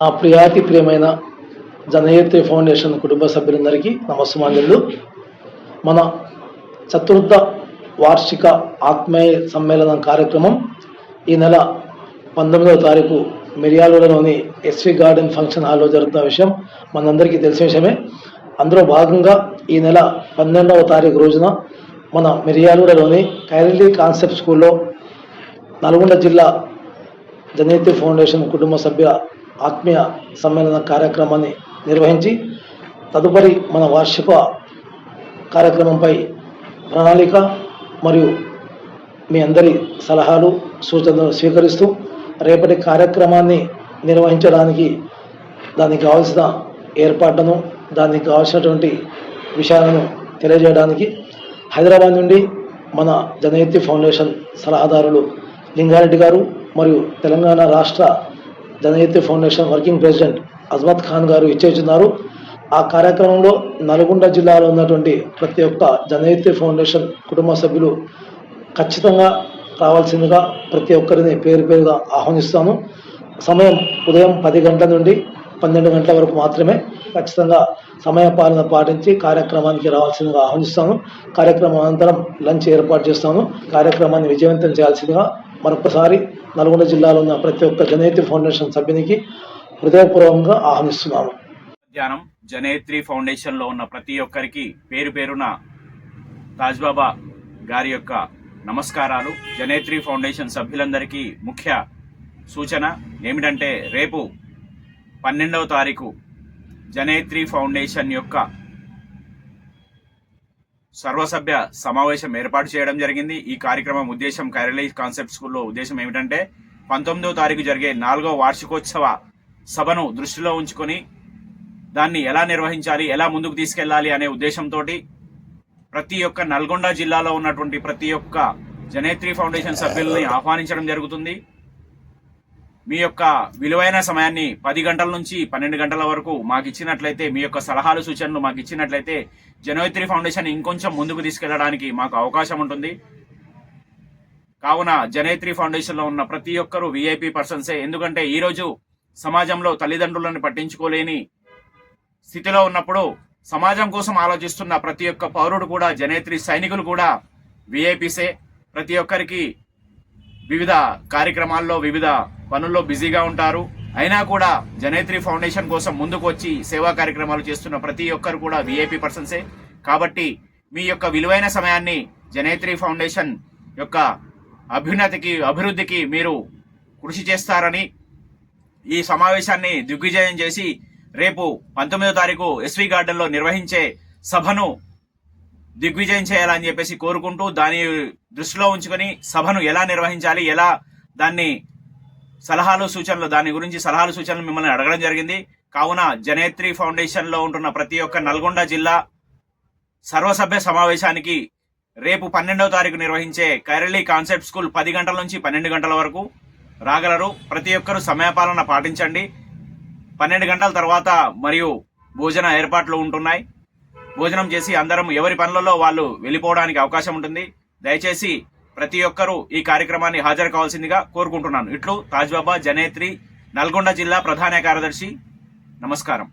నా ప్రియాతి ప్రియమైన జనయత్రి ఫౌండేషన్ కుటుంబ సభ్యులందరికీ నమస్సుమాంజలు. మన చతుర్థ వార్షిక ఆత్మీయ సమ్మేళనం కార్యక్రమం ఈ నెల పంతొమ్మిదవ తారీఖు మిర్యాలలోని ఎస్వి గార్డెన్ ఫంక్షన్ హాల్లో జరుగుతున్న విషయం మనందరికీ తెలిసిన విషయమే. అందులో భాగంగా ఈ నెల పన్నెండవ తారీఖు రోజున మన మిర్యాలూరులోని కైరలీ కాన్సెప్ట్ స్కూల్లో నల్గొండ జిల్లా జనేతి ఫౌండేషన్ కుటుంబ సభ్య ఆత్మీయ సమ్మేళన కార్యక్రమాన్ని నిర్వహించి తదుపరి మన వార్షిక కార్యక్రమంపై ప్రణాళిక మరియు మీ అందరి సలహాలు సూచనలు స్వీకరిస్తూ రేపటి కార్యక్రమాన్ని నిర్వహించడానికి దానికి కావాల్సిన ఏర్పాట్లను దానికి కావాల్సినటువంటి విషయాలను తెలియజేయడానికి హైదరాబాద్ నుండి మన జనయతి ఫౌండేషన్ సలహాదారులు లింగారెడ్డి గారు మరియు తెలంగాణ రాష్ట్ర Janayathi foundation working president Azmat Khan గారు ఇచ్చేస్తున్నారు. ఆ కార్యక్రమంలో నల్గొండ జిల్లాలో ఉన్నటువంటి ప్రతి ఒక్క జనయతి ఫౌండేషన్ కుటుంబ సభ్యులు ఖచ్చితంగా రావాల్సిందిగా ప్రతి ఒక్కరిని పేరు పేరుగా ఆహ్వానిస్తాను సమయం ఉదయం పది గంటల నుండి పన్నెండు గంటల వరకు మాత్రమే ఖచ్చితంగా సమయ పాలన పాటించి కార్యక్రమానికి రావాల్సిందిగా ఆహ్వానిస్తాను కార్యక్రమం అనంతరం లంచ్ ఏర్పాటు చేస్తాను కార్యక్రమాన్ని విజయవంతం చేయాల్సిందిగా మరొకసారి నల్గొండ జిల్లాలో ఉన్న ప్రతి ఒక్క జనేత్రి ఫౌండేషన్ సభ్యునికి హృదయపూర్వకంగా ఆహ్వానిస్తున్నాను మధ్యాహ్నం జనేత్రి ఫౌండేషన్లో ఉన్న ప్రతి ఒక్కరికి పేరు పేరున తాజ్బాబా గారి యొక్క నమస్కారాలు. జనేత్రి ఫౌండేషన్ సభ్యులందరికీ ముఖ్య సూచన ఏమిటంటే రేపు పన్నెండవ తారీఖు జనేత్రి ఫౌండేషన్ యొక్క సర్వసభ్య సమావేశం ఏర్పాటు చేయడం జరిగింది. ఈ కార్యక్రమం ఉద్దేశం కైరళీ కాన్సెప్ట్ స్కూల్లో ఉద్దేశం ఏమిటంటే పంతొమ్మిదవ తారీఖు జరిగే నాలుగవ వార్షికోత్సవ సభను దృష్టిలో ఉంచుకొని దాన్ని ఎలా నిర్వహించాలి ఎలా ముందుకు తీసుకెళ్ళాలి అనే ఉద్దేశంతో ప్రతి ఒక్క నల్గొండ జిల్లాలో ఉన్నటువంటి ప్రతి ఒక్క జనేత్రి ఫౌండేషన్ సభ్యుల్ని ఆహ్వానించడం జరుగుతుంది. మీ యొక్క విలువైన సమయాన్ని పది గంటల నుంచి పన్నెండు గంటల వరకు మాకు ఇచ్చినట్లయితే మీ యొక్క సలహాలు సూచనలు మాకు ఇచ్చినట్లయితే జనవిత్రి ఫౌండేషన్ ఇంకొంచెం ముందుకు తీసుకెళ్ళడానికి మాకు అవకాశం ఉంటుంది. కావున జనేత్రి ఫౌండేషన్లో ఉన్న ప్రతి ఒక్కరూ విఐపి పర్సన్సే. ఎందుకంటే ఈరోజు సమాజంలో తల్లిదండ్రులను పట్టించుకోలేని స్థితిలో ఉన్నప్పుడు సమాజం కోసం ఆలోచిస్తున్న ప్రతి ఒక్క పౌరుడు కూడా జనేత్రి సైనికులు కూడా విఐపిసే ప్రతి ఒక్కరికి వివిధ కార్యక్రమాల్లో వివిధ పనుల్లో బిజీగా ఉంటారు. అయినా కూడా జనేత్రి ఫౌండేషన్ కోసం ముందుకు వచ్చి సేవా కార్యక్రమాలు చేస్తున్న ప్రతి ఒక్కరు కూడా విఐపి పర్సన్సే కాబట్టి మీ యొక్క విలువైన సమయాన్ని జనేత్రి ఫౌండేషన్ యొక్క అభ్యున్నతికి అభివృద్ధికి మీరు కృషి చేస్తారని ఈ సమావేశాన్ని దిగ్విజయం చేసి రేపు పంతొమ్మిదో తారీఖు ఎస్వి గార్డెన్లో నిర్వహించే సభను దిగ్విజయం చేయాలని చెప్పేసి కోరుకుంటూ దాని దృష్టిలో ఉంచుకొని సభను ఎలా నిర్వహించాలి ఎలా దాన్ని సలహాలు సూచనలు దాని గురించి సలహాలు సూచనలు మిమ్మల్ని అడగడం జరిగింది. కావున జనేత్రి ఫౌండేషన్లో ఉంటున్న ప్రతి ఒక్క నల్గొండ జిల్లా సర్వసభ్య సమావేశానికి రేపు పన్నెండవ తారీఖు నిర్వహించే కైరళీ కాన్సెప్ట్ స్కూల్ పది గంటల నుంచి పన్నెండు గంటల వరకు రాగలరు. ప్రతి ఒక్కరూ సమయపాలన పాటించండి. పన్నెండు గంటల తర్వాత మరియు భోజన ఏర్పాట్లు ఉంటున్నాయి. భోజనం చేసి అందరం ఎవరి పనులలో వాళ్ళు వెళ్ళిపోవడానికి అవకాశం ఉంటుంది. దయచేసి ప్రతి ఒక్కరూ ఈ కార్యక్రమాన్ని హాజరు కావాల్సిందిగా కోరుకుంటున్నాను. ఇట్లు తాజ్బాబా జనేత్రి నల్గొండ జిల్లా ప్రధాన కార్యదర్శి నమస్కారం.